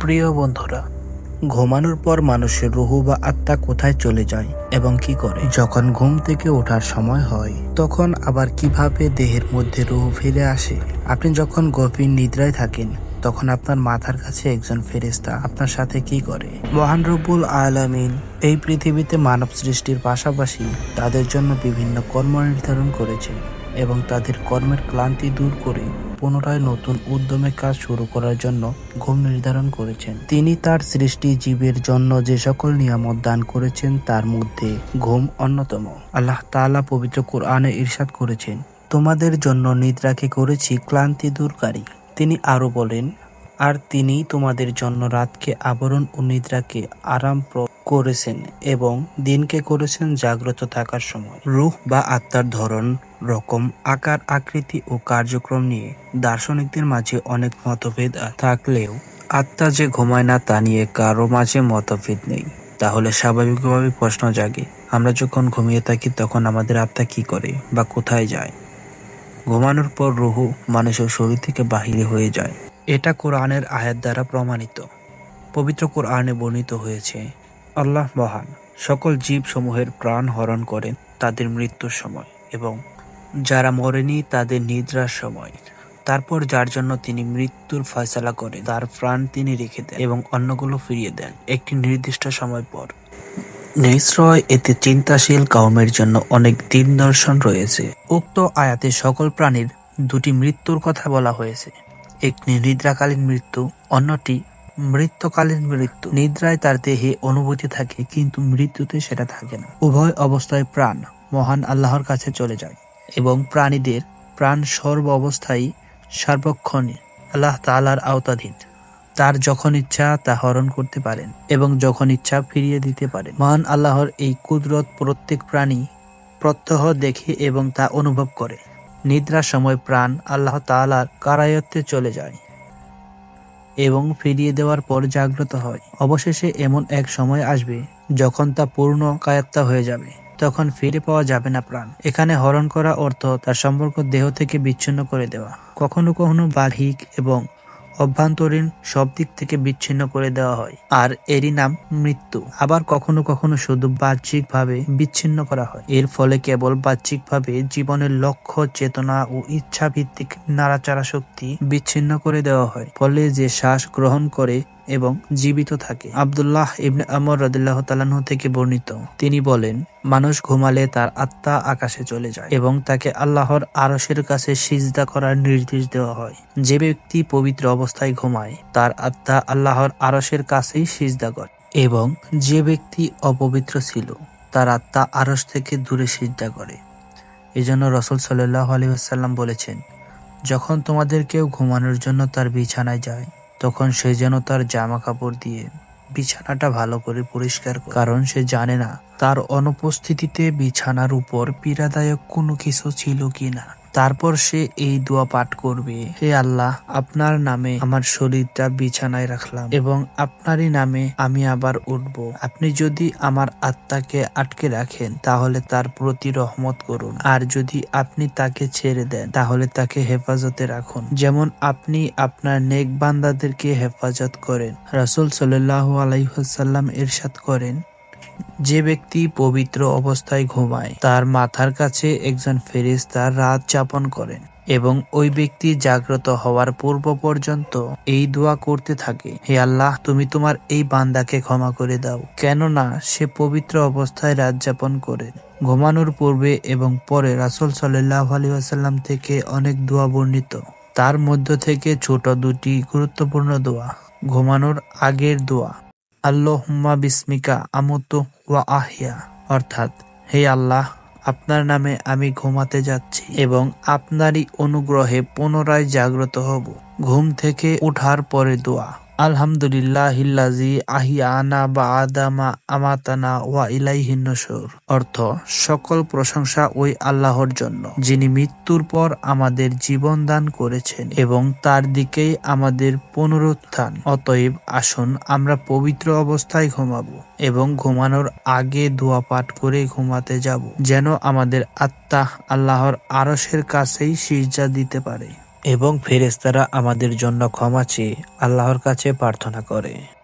প্রিয় বন্ধুরা, ঘুমানোর পর মানুষের রুহু বা আত্মা কোথায় চলে যায় এবং কি করে? যখন ঘুম থেকে ওঠার সময় হয়, তখন আবার কীভাবে দেহের মধ্যে রুহু ফিরে আসে? আপনি যখন গভীর নিদ্রায় থাকেন, তখন আপনার মাথার কাছে একজন ফেরেস্তা আপনার সাথে কি করে? মহান রব্বুল আলামিন এই পৃথিবীতে মানব সৃষ্টির পাশাপাশি তাদের জন্য বিভিন্ন কর্ম নির্ধারণ করেছেন এবং তাদের কর্মের ক্লান্তি দূর করে পুনরায় নতুন উদ্যমে কাজ শুরু করার জন্য ঘুম নির্ধারণ করেছেন। তিনি তার সৃষ্টি জীবের জন্য যে সকল নিয়ামত দান করেছেন, তার মধ্যে ঘুম অন্যতম। আল্লাহ তাআলা পবিত্র কোরআনে ইরশাদ করেছেন, তোমাদের জন্য নিদ্রাকে করেছি ক্লান্তি দূরকারী। তিনি আরও বলেন, আর তিনি তোমাদের জন্য রাতকে আবরণ ও নিদ্রাকে আরাম করেছেন এবং দিনকে করেছেন জাগ্রত থাকার সময়। রূহ বা আত্মার ধরন, রকম আকার, আকৃতি ও কার্যক্রম নিয়ে দার্শনিকদের মাঝে অনেক মতভেদ থাকলেও আত্মা যে ঘুমায় না তা নিয়ে কারও মাঝে মতভেদ নেই। তাহলে স্বাভাবিকভাবে প্রশ্ন জাগে, আমরা যখন ঘুমিয়ে থাকি তখন আমাদের আত্মা কি করে বা কোথায় যায়? ঘুমানোর পর রুহু মানুষের শরীর থেকে বাহিরে হয়ে যায়। এটা কোরআনের আয়াত দ্বারা প্রমাণিত। পবিত্র কোরআনে বর্ণিত হয়েছে আল্লাহ মহান। সকল জীব সমূহের প্রাণ হরণ করেন তাদের মৃত্যুর সময় এবং যারা মরেনি তাদের নিদ্রার সময়। তারপর যার জন্য তিনি মৃত্যুর ফয়সালা করেন, তার প্রাণ তিনি রেখে দেন এবং অন্যগুলো ফিরিয়ে দেন। একটি নির্দিষ্ট সময় পর। নিশ্চয় এতে চিন্তাশীল কাউমের জন্য অনেক দিন দর্শন রয়েছে। উক্ত আয়াতে সকল প্রাণীর দুটি মৃত্যুর কথা বলা হয়েছে। একটি নিদ্রাকালীন মৃত্যু, অন্যটি মৃত্যুকালীন মৃত্যু। নিদ্রায় তার দেহে অনুভূতি থাকে, কিন্তু মৃত্যুতে সেটা থাকে না। উভয় অবস্থায় প্রাণ, মহান আল্লাহর কাছে চলে যায় এবং প্রাণীদের প্রাণ সর্ব অবস্থায় সার্বক্ষণে আল্লাহ তালার আওতাধীন। তার যখন ইচ্ছা তা হরণ করতে পারেন এবং যখন ইচ্ছা ফিরিয়ে দিতে পারেন। মহান আল্লাহর এই কুদরত প্রত্যেক প্রাণী প্রত্যহ দেখে এবং তা অনুভব করে। নিদ্রার সময় প্রাণ আল্লাহ তালার কারায়ত্তে চলে যায়। এবং ফিরিয়ে দেওয়ার পর জাগ্রত হয়। অবশেষে এমন এক সময় আসবে যখন তা পূর্ণ কায়াত্তা হয়ে যাবে। তখন ফিরে পাওয়া যাবে না প্রাণ। এখানে হরণ করা অর্থ তার সম্পর্ক দেহ থেকে বিচ্ছিন্ন করে দেওয়া। কখনো কখনো বাহিক এবং অভ্যন্তরীণ সব দিক থেকে বিচ্ছিন্ন করে দেওয়া হয়। আর এরই নাম মৃত্যু। আবার কখনো কখনো শুধু বাহ্যিকভাবে বিচ্ছিন্ন করা হয়। এর ফলে কেবল বাহ্যিকভাবে জীবনের লক্ষ্য, চেতনা ও ইচ্ছা ভিত্তিক নাড়াচাড়া শক্তি বিচ্ছিন্ন করে দেওয়া হয়। ফলে যে শ্বাস গ্রহণ করে এবং জীবিত থাকে। আবদুল্লাহ ইবনে আমর রদিল্লাহ তালাহ থেকে বর্ণিত। তিনি বলেন, মানুষ ঘুমালে তার আত্মা আকাশে চলে যায় এবং তাকে আল্লাহর আরশের কাছে সিজদা করার নির্দেশ দেওয়া হয়। যে ব্যক্তি পবিত্র অবস্থায় ঘুমায়, তার আত্মা আল্লাহর আরশের কাছেই সিজদা করে এবং যে ব্যক্তি অপবিত্র ছিল, তার আত্মা আরশ থেকে দূরে সিজদা করে। এজন্য রসুল সাল্লাহ আলী আসাল্লাম বলেছেন, যখন তোমাদের কেউ ঘুমানোর জন্য তার বিছানায় যায় তখন সে যেন তার জামা কাপড় দিয়ে বিছানাটা ভালো করে পরিষ্কার কারণ সে জানে না তার অনুপস্থিতিতে বিছানার উপর পীড়াদায়ক কোনো কিছু ছিল কিনা তারপর সে এই দোয়া পাঠ করবে। হে আল্লাহ, আপনার নামে আমার শরীরটা বিছানায় রাখলাম এবং আপনারই নামে আমি আবার উঠব। আপনি যদি আমার আত্মাকে আটকে রাখেন, তাহলে তার প্রতি রহমত করুন। আর যদি আপনি তাকে ছেড়ে দেন, তাহলে তাকে হেফাজতে রাখুন। যেমন আপনি আপনার নেক বান্দাদেরকে হেফাজত করেন। রাসূল সাল্লাল্লাহু আলাইহি এরশাদ করেন যে ব্যক্তি পবিত্র অবস্থায় ঘুমায়, তার মাথার কাছে একজন ফেরেশতা রাত যাপন করেন এবং ওই ব্যক্তি জাগ্রত হওয়ার পূর্ব পর্যন্ত এই দোয়া করতে থাকে, হে আল্লাহ, তুমি তোমার এই বান্দাকে ক্ষমা করে দাও। কেননা, সে পবিত্র অবস্থায় রাত যাপন করে। ঘুমানোর পূর্বে এবং পরে রাসূল সাল্লাহ আলী আসাল্লাম থেকে অনেক দোয়া বর্ণিত। তার মধ্য থেকে ছোট দুটি গুরুত্বপূর্ণ দোয়া, ঘুমানোর আগের দোয়া। আল্লাহুম্মা বিস্মিকা আমতু ওয়া আহিয়া। অর্থাৎ, হে আল্লাহ, আপনার নামে আমি ঘুমাতে যাচ্ছি এবং আপনারই অনুগ্রহে পুনরায় জাগ্রত হব। ঘুম থেকে উঠার পরে দোয়া। আলহামদুলিল্লাহিল্লাজি আহিয়ানা বা আদামা আমাতানা ওয়া ইলাইহিন নশুর অর্থ, সকল প্রশংসা ওই আল্লাহর জন্য, যিনি মৃত্যুর পর আমাদের জীবন দান করেছেন এবং তার দিকেই আমাদের পুনরুত্থান। অতএব আসুন আমরা পবিত্র অবস্থায় ঘুমাবো এবং ঘুমানোর আগে দোয়া পাঠ করে ঘুমাতে যাব, যেন আমাদের আত্মা আল্লাহর আরশের কাছেই সিজা দিতে পারে। এবং ফেরেস্তারা আমাদের জন্য ক্ষমা চেয়ে আল্লাহর কাছে প্রার্থনা করে।